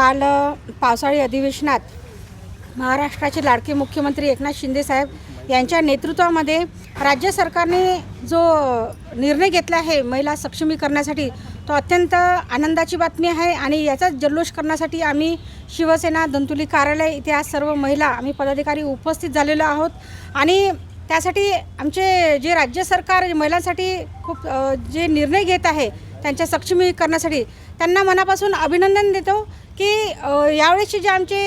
काल पावसाळी अधिवेशनात महाराष्ट्राचे लाडके मुख्यमंत्री एकनाथ शिंदे साहेब यांच्या नेतृत्वामध्ये राज्य सरकारने जो निर्णय घेतला आहे महिला सक्षमीकरणासाठी तो अत्यंत आनंदाची बातमी आहे आणि याचाच जल्लोष करण्यासाठी आम्ही शिवसेना दंतुली कार्यालय इथे आज सर्व महिला आम्ही पदाधिकारी उपस्थित झालेलो आहोत. आणि त्यासाठी आमचे जे राज्य सरकार महिलांसाठी खूप जे निर्णय घेत आहे त्यांच्या सक्षमीकरणासाठी त्यांना मनापासून अभिनंदन देतो की यावेळेसचे जे आमचे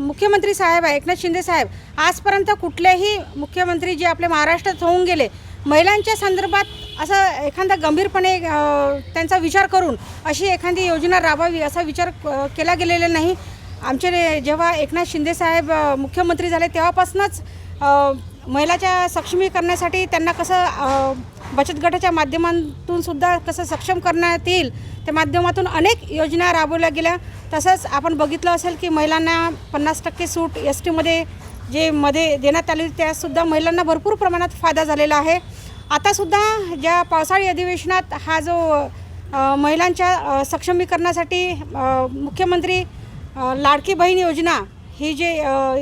मुख्यमंत्री साहेब आहे एकनाथ शिंदे साहेब आजपर्यंत कुठलेही मुख्यमंत्री जे आपले महाराष्ट्रात होऊन गेले महिलांच्या संदर्भात असं एखादा गंभीरपणे त्यांचा विचार करून अशी एखादी योजना राबवावी असा विचार केला गेलेला नाही. आमचे जेव्हा एकनाथ शिंदे साहेब मुख्यमंत्री झाले तेव्हापासूनच महिलाच्या सक्षमीकरणासाठी त्यांना कसं बचत गटाच्या माध्यमातून सुद्धा कसं सक्षम करण्यात येईल त्या माध्यमातून अनेक योजना राबवल्या गेल्या. तसंच आपण बघितलं असेल की महिलांना पन्नास टक्के सूट एस टीमध्ये जे मध्ये देण्यात आली त्यासुद्धा महिलांना भरपूर प्रमाणात फायदा झालेला आहे. आतासुद्धा ज्या पावसाळी अधिवेशनात हा जो महिलांच्या सक्षमीकरणासाठी मुख्यमंत्री लाडकी बहीण योजना ही जे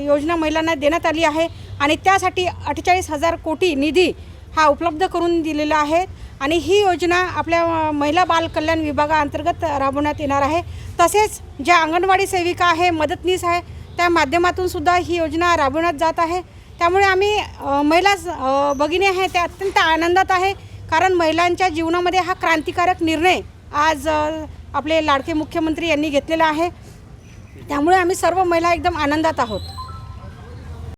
योजना महिलांना देण्यात आली आहे आणि त्यासाठी अठ्ठेचाळीस हजार कोटी निधी हा उपलब्ध करून दिलेला आहे. आणि ही योजना आपल्या महिला बाल कल्याण विभागाअंतर्गत राबवण्यात येणार आहे. तसेच ज्या अंगणवाडी सेविका आहे मदतनीस आहे त्या माध्यमातून सुद्धा ही योजना राबवण्यात जात आहे. त्यामुळे आम्ही महिला भगिनी आहे त्या अत्यंत आनंदात आहे. कारण महिलांच्या जीवनामध्ये हा क्रांतिकारक निर्णय आज आपले लाडके मुख्यमंत्री यांनी घेतलेला आहे. त्यामुळे आम्ही सर्व महिला एकदम आनंदात आहोत.